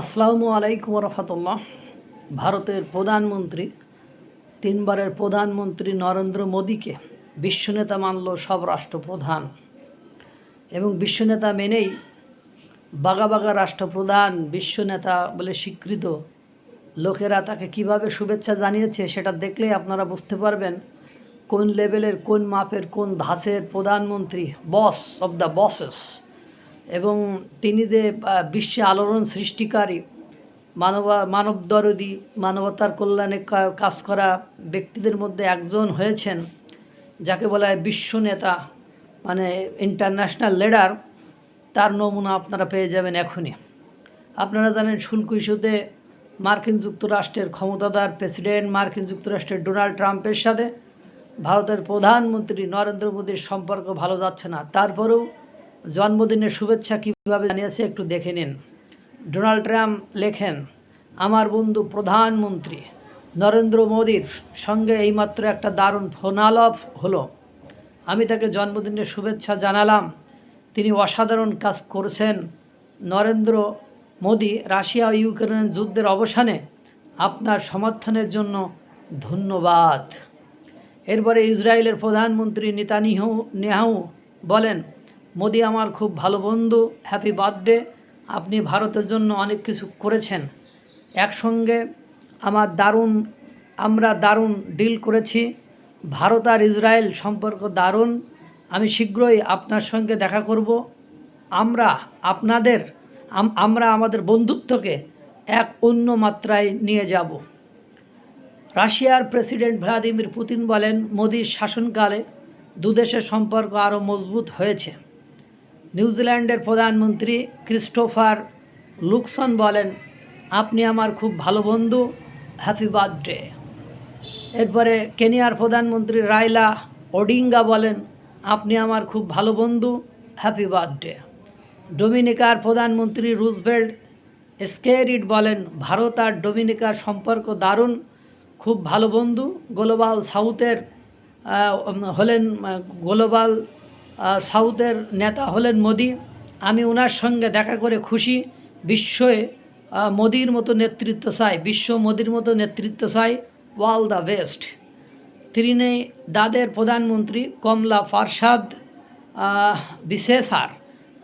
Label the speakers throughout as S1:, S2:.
S1: আসসালামু আলাইকুম রহমতুল্লাহ। ভারতের প্রধানমন্ত্রী, তিনবারের প্রধানমন্ত্রী নরেন্দ্র মোদীকে বিশ্বনেতা মানল সব রাষ্ট্রপ্রধান। এবং বিশ্বনেতা মেনেই বাগা বাগা রাষ্ট্রপ্রধান, বিশ্বনেতা বলে স্বীকৃত লোকেরা তাকে কীভাবে শুভেচ্ছা জানিয়েছে সেটা দেখলেই আপনারা বুঝতে পারবেন কোন লেভেলের, কোন মাপের, কোন ধাঁচের প্রধানমন্ত্রী, বস অব দ্য বসেস এবং তিনি যে বিশ্বে আলোড়ন সৃষ্টিকারী, মানবা, মানবদরদি, মানবতার কল্যাণে কাজ করা ব্যক্তিদের মধ্যে একজন হয়েছেন, যাকে বলা হয় বিশ্ব নেতা মানে ইন্টারন্যাশনাল লিডার, তার নমুনা আপনারা পেয়ে যাবেন এখনই। আপনারা জানেন শুল্ক ইস্যুতে মার্কিন যুক্তরাষ্ট্রের ক্ষমতাধর প্রেসিডেন্ট, মার্কিন যুক্তরাষ্ট্রের ডোনাল্ড ট্রাম্পের সাথে ভারতের প্রধানমন্ত্রী নরেন্দ্র মোদীর সম্পর্ক ভালো যাচ্ছে না। তারপরেও জন্মদিনের শুভেচ্ছা কীভাবে জানিয়েছে একটু দেখে নিন। ডোনাল্ড ট্রাম্প লেখেন, আমার বন্ধু প্রধানমন্ত্রী নরেন্দ্র মোদীর সঙ্গে এইমাত্র একটা দারুণ ফোনালাপ হলো। আমি তাকে জন্মদিনের শুভেচ্ছা জানালাম। তিনি অসাধারণ কাজ করছেন। নরেন্দ্র মোদী রাশিয়া ও ইউক্রেনের যুদ্ধের অবসানে আপনার সমর্থনের জন্য ধন্যবাদ। এরপরে ইসরায়েলের প্রধানমন্ত্রী নেতানিহু নেহাউ বলেন মোদি আমার খুব ভালো বন্ধু হ্যাপি বার্থডে আপনি ভারতের জন্য অনেক কিছু করেছেন। একসঙ্গে আমার দারুণ, আমরা দারুণ ডিল করেছি। ভারত আর ইসরায়েল সম্পর্ক দারুণ। আমি শীঘ্রই আপনার সঙ্গে দেখা করব। আমরা আপনাদের আমরা আমাদের বন্ধুত্বকে এক অন্য মাত্রায় নিয়ে যাব। রাশিয়ার প্রেসিডেন্ট ভ্লাদিমির পুতিন বলেন, মোদির শাসনকালে দুদেশের সম্পর্ক আরও মজবুত হয়েছে। নিউজিল্যান্ডের প্রধানমন্ত্রী ক্রিস্টোফার লুকসন বলেন, আপনি আমার খুব ভালো বন্ধু, হ্যাপি বার্থডে। এরপরে কেনিয়ার প্রধানমন্ত্রী রাইলা ওডিঙ্গা বলেন, আপনি আমার খুব ভালো বন্ধু, হ্যাপি বার্থডে। ডোমিনিকার প্রধানমন্ত্রী রুজভেল্ট স্কেরিড বলেন, ভারত আর ডোমিনিকার সম্পর্ক দারুণ। খুব ভালো বন্ধু, গ্লোবাল সাউথের হলেন গ্লোবাল সাউথের নেতা হলেন মোদি। আমি ওনার সঙ্গে দেখা করে খুশি। বিশ্বয়ে আহ, মোদির মতো নেতৃত্ব চাই বিশ্ব মোদির মতো নেতৃত্ব চাই ওয়াল দ্য বেস্ট। তিনি দাদের প্রধানমন্ত্রী কমলা ফারসাদ বিশেষার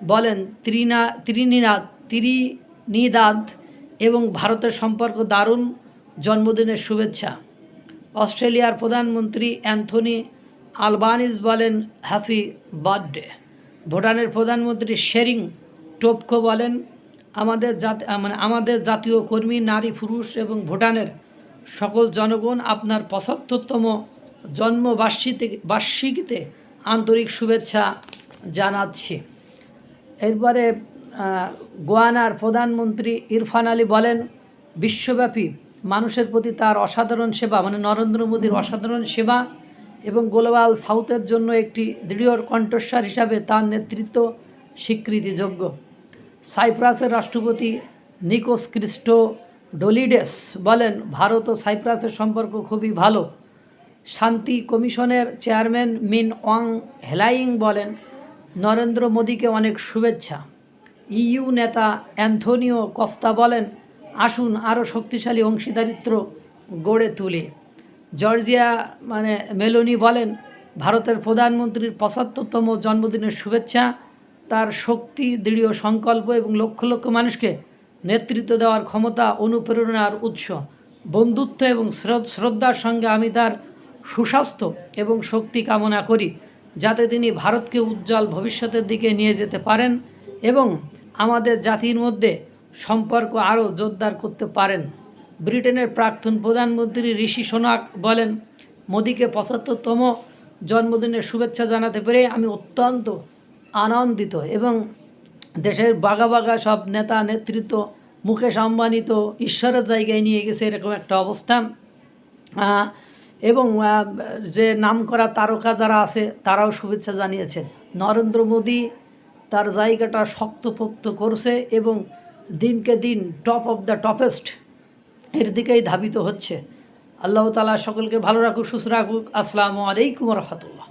S1: বলেন ত্রিনা ত্রিনিনাদ ত্রিনিদাদ এবং ভারতের সম্পর্ক দারুণ। জন্মদিনের শুভেচ্ছা। অস্ট্রেলিয়ার প্রধানমন্ত্রী অ্যান্থনি আলবানিজ বলেন, হ্যাপি বার্থডে। ভুটানের প্রধানমন্ত্রী শেরিং টোপকো বলেন, আমাদের জাতি মানে আমাদের জাতীয় কর্মী, নারী, পুরুষ এবং ভুটানের সকল জনগণ আপনার পঁচাত্তরতম জন্মবার্ষিকীতে বার্ষিকীতে আন্তরিক শুভেচ্ছা জানাচ্ছি। এরপরে গোয়ানার প্রধানমন্ত্রী ইরফান আলী বলেন, বিশ্বব্যাপী মানুষের প্রতি তার অসাধারণ সেবা মানে নরেন্দ্র মোদীর অসাধারণ সেবা এবং গ্লোবাল সাউথের জন্য একটি দৃঢ় কণ্ঠস্বর হিসাবে তার নেতৃত্ব স্বীকৃতিযোগ্য। সাইপ্রাসের রাষ্ট্রপতি নিকোস ক্রিস্টো ডোলিডেস বলেন, ভারত ও সাইপ্রাসের সম্পর্ক খুবই ভালো। শান্তি কমিশনের চেয়ারম্যান মিন ওয়াং হেলাইং বলেন, নরেন্দ্র মোদীকে অনেক শুভেচ্ছা। ইইউ নেতা অ্যান্থনিও কস্তা বলেন, আসুন আরও শক্তিশালী অংশীদারিত্ব গড়ে তুলি। জর্জিয়া মানে মেলোনি বলেন, ভারতের প্রধানমন্ত্রীর পঁচাত্তরতম জন্মদিনের শুভেচ্ছা, তার শক্তি, দৃঢ় সংকল্প এবং লক্ষ লক্ষ মানুষকে নেতৃত্ব দেওয়ার ক্ষমতা, অনুপ্রেরণার উৎস। বন্ধুত্ব এবং শ্রদ্ধার সঙ্গে আমি তার সুস্বাস্থ্য এবং শক্তি কামনা করি, যাতে তিনি ভারতকে উজ্জ্বল ভবিষ্যতের দিকে নিয়ে যেতে পারেন এবং আমাদের জাতির মধ্যে সম্পর্ক আরও জোরদার করতে পারেন। ব্রিটেনের প্রাক্তন প্রধানমন্ত্রী ঋষি সোনাক বলেন, মোদীকে পঁচাত্তরতম জন্মদিনের শুভেচ্ছা জানাতে পেরে আমি অত্যন্ত আনন্দিত এবং দেশের বাগা বাগা সব নেতা, নেতৃত্ব, মুকেশ আম্বানি তো ঈশ্বরের জায়গায় নিয়ে গেছে এরকম একটা অবস্থা। এবং যে নামকরা তারকা যারা আছে, তারাও শুভেচ্ছা জানিয়েছেন। নরেন্দ্র মোদী তার জায়গাটা শক্তপোক্ত করছে এবং দিনকে দিন টপ অফ দ্য টপেস্ট এর দিকেই ধাবিত হচ্ছে। আল্লাহ তালা সকলকে ভালো রাখুক সুস্থ রাখুক। আসসালামু আলাইকুম রহমতুল্লাহ।